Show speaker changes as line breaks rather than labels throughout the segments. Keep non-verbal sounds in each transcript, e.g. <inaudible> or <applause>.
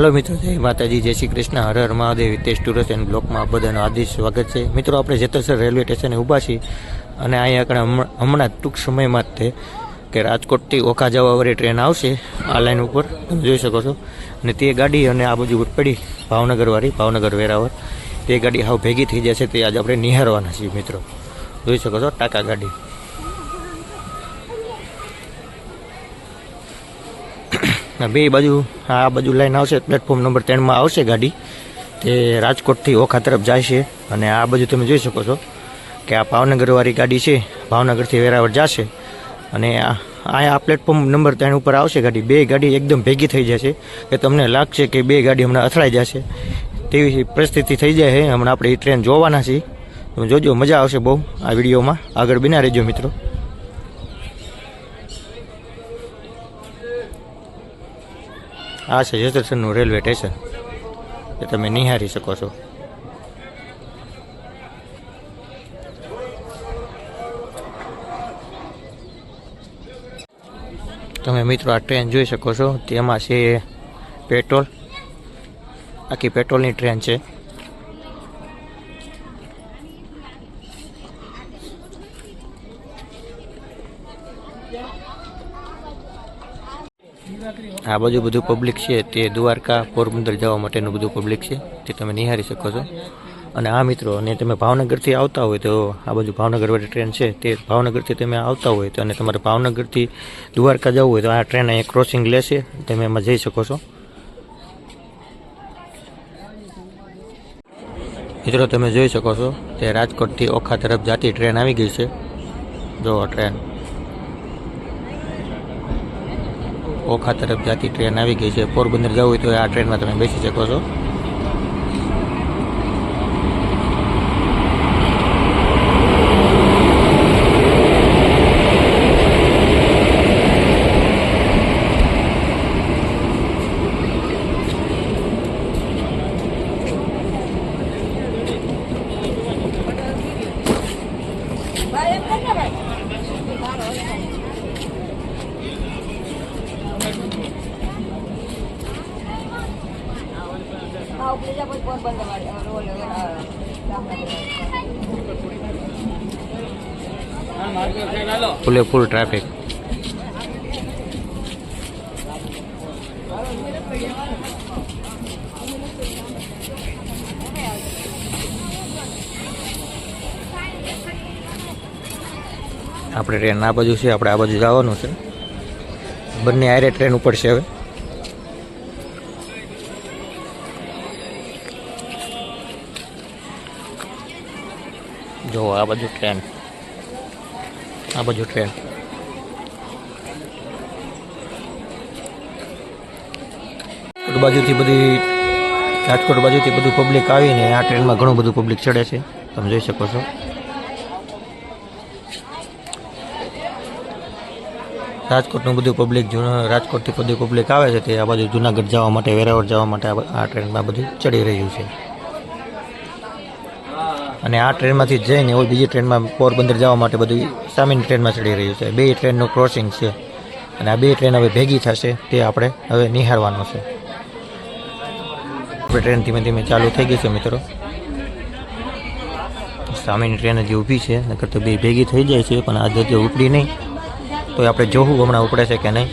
હાલો મિત્રો, જય માતાજી, જય શ્રી કૃષ્ણ. હર હર મહાદેવ, હિતેશ ટુરિસ્ટ એન્ડ બ્લોકમાં બધાનું આદિશ સ્વાગત છે. મિત્રો, આપણે જેતરસર રેલવે સ્ટેશને ઊભા છીએ અને અહીંયા આગળ હમણાં ટૂંક સમયમાં જ તે કે રાજકોટથી ઓખા જવાવાળી ટ્રેન આવશે આ લાઈન ઉપર. તમે જોઈ શકો છો. અને તે ગાડી અને આ બાજુ પડી ભાવનગરવાળી, ભાવનગર વેરાવળ. તે ગાડી હાવ ભેગી થઈ જશે, તે આજે આપણે નિહારવાના છીએ મિત્રો. જોઈ શકો છો, ટાકા ગાડી. આ બે બાજુ, આ બાજુ લાઈન આવશે પ્લેટફોર્મ નંબર ત્રણમાં આવશે ગાડી. તે રાજકોટથી ઓખા તરફ જાય છે અને આ બાજુ તમે જોઈ શકો છો કે આ ભાવનગરવાળી ગાડી છે, ભાવનગરથી વેરાવળ જશે. અને આ આ પ્લેટફોર્મ નંબર ત્રણ ઉપર આવશે ગાડી. બે ગાડી એકદમ ભેગી થઈ જશે કે તમને લાગશે કે બે ગાડી હમણાં અથડાઈ જશે તેવી પરિસ્થિતિ થઈ જાય છે. હમણાં આપણે એ ટ્રેન જોવાના છીએ. તમે જોજો, મજા આવશે બહુ આ વિડીયોમાં. આગળ બિના રહેજો મિત્રો. આ છે જસદરસરનું રેલવે સ્ટેશન એ તમે નિહાળી શકો છો. તમે મિત્રો આ ટ્રેન જોઈ શકો છો. તેમાં છે પેટ્રોલ. આખી પેટ્રોલની ટ્રેન છે. આ બાજુ બધું પબ્લિક છે તે દ્વારકા, પોરબંદર જવા માટેનું બધું પબ્લિક છે, તે તમે નિહાળી શકો છો. અને આ મિત્રો, અને તમે ભાવનગરથી આવતા હોય તો આ બાજુ ભાવનગરવાળી ટ્રેન છે, તે ભાવનગરથી તમે આવતા હોય તો અને તમારે ભાવનગરથી દ્વારકા જવું હોય તો આ ટ્રેન અહીંયા ક્રોસિંગ લેશે, તમે એમાં જઈ શકો છો. મિત્રો, તમે જોઈ શકો છો, તે રાજકોટથી ઓખા તરફ જાતી ટ્રેન આવી ગઈ છે. જો ટ્રેન. ઓખા તરફ જાતી ટ્રેન આવી ગઈ છે પોરબંદર જવું હોય તો આ ટ્રેનમાં તમે બેસી શકો છો
હા ઉપડી જા પછી પોરબંદર વાળી હવે ઓલે ઓલે, અ, જામનગર.
ફૂલે ફૂલ ટ્રાફિક આપણે ટ્રેન આ બાજુ છે, આપણે આ બાજુ જવાનું છે. બંને આરે ટ્રેન ઉપર છે હવે. જો, આ બાજુ ટ્રેન. આ બાજુ ટ્રેન. બાજુથી બધી રાજકોટ બાજુથી બધું પબ્લિક આવીને આ ટ્રેનમાં ઘણું બધું પબ્લિક ચડે છે. તમે જોઈ શકો છો. રાજકોટનું બધું પબ્લિક જૂના, રાજકોટથી બધું પબ્લિક આવે છે તે આ બાજુ જુનાગઢ જવા માટે, વેરાવળ જવા માટે આ ટ્રેનમાં બધું ચડી રહ્યું છે. અને આ ટ્રેનમાંથી જઈને ઓલી બીજી ટ્રેનમાં પોરબંદર જવા માટે બધું સામેની ટ્રેનમાં ચડી રહ્યું છે. બે ટ્રેનનું ક્રોસિંગ છે અને આ બે ટ્રેન હવે ભેગી થશે તે આપણે હવે નિહાળવાનું છે. ટ્રેન ધીમે ધીમે ચાલુ થઈ ગઈ છે મિત્રો. સામેની ટ્રેન હજી ઊભી છે, નકર તો બે ભેગી થઈ જાય છે, પણ આ જગ્યા ઉપડી નહીં. તો આપણે જોવું હમણાં ઉપડે છે કે નહીં.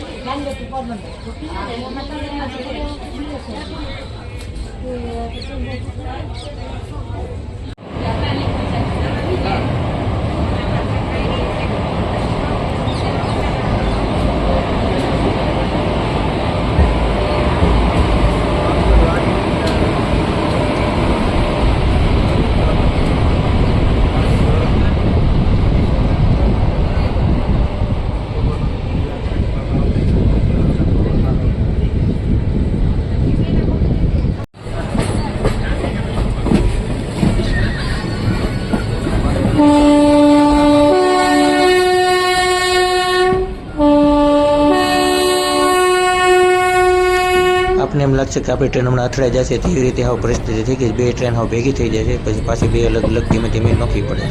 આપને એમ લાગશે કે આપણી ટ્રેન હમણાં અથડાઈ જશે તેવી રીતે હવે પરિસ્થિતિ થઈ ગઈ છે. બે ટ્રેન હવે ભેગી થઈ જશે પછી પાછી બે અલગ અલગ ધીમે ધીમે નોખવી પડે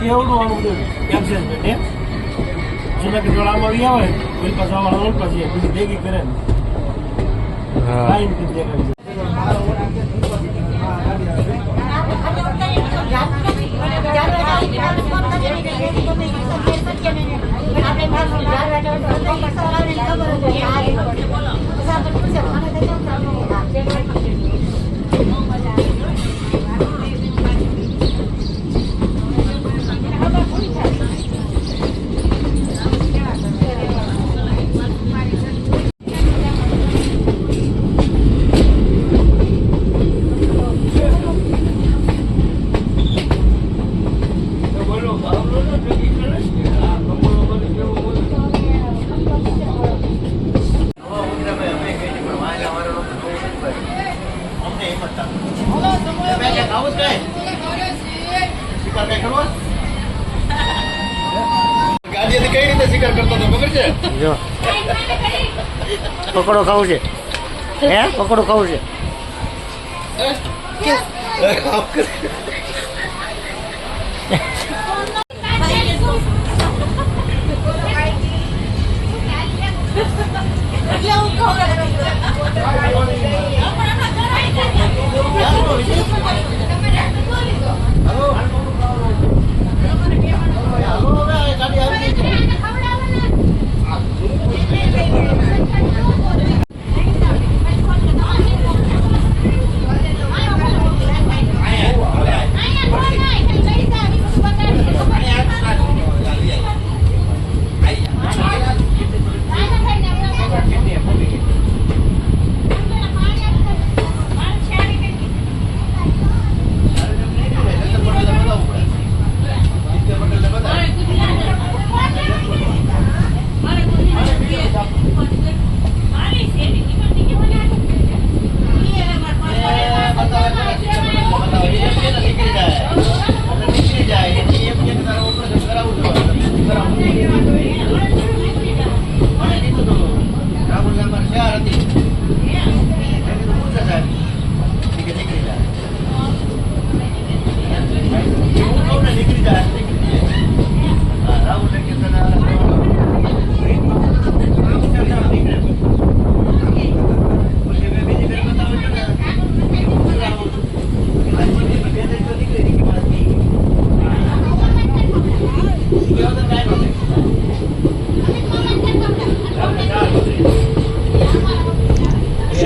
તે
એવડું આનું બધું. એક્સેસ છે? એમ જુનાગઢ વાળા આમાં આવી આવે પેલી પાસે આમાં ઓલ પાસે પછી ભેગી કરે ને.
હા.
લાઈન કરી
Gracias. પકોડો ખાવું છે? હે? પકોડો ખાવું છે? <laughs> <laughs> <laughs>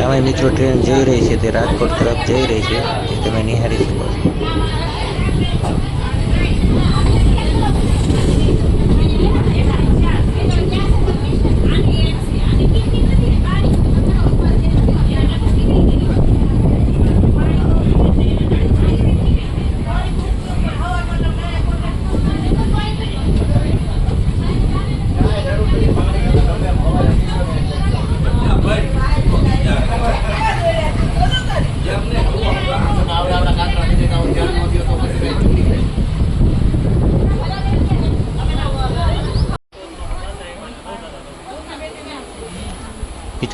સામે મિત્રો ટ્રેન જઈ રહી છે તે રાજકોટ તરફ જઈ રહી છે, એ તમે નિહાળી શકો છો.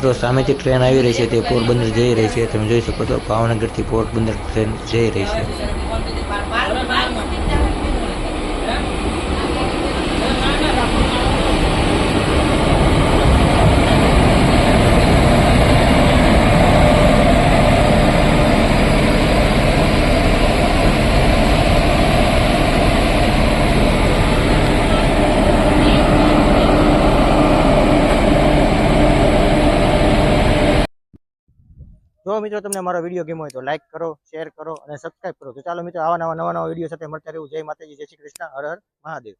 મિત્રો સામેથી ટ્રેન આવી રહી છે તે પોરબંદર જઈ રહી છે. તમે જોઈ શકો છો, ભાવનગરથી પોરબંદર ટ્રેન જઈ રહી છે. જો મિત્રો તમને મારો વીડિયો ગમ્યો હોય તો લાઈક કરો શેર કરો અને સબસ્ક્રાઈબ કરો. તો ચાલો મિત્રો, આવા નવા નવા નવા વીડિયો સાથે મળતા રહેવું. જય માતાજી, જય શ્રી કૃષ્ણ. હર હર મહાદેવ.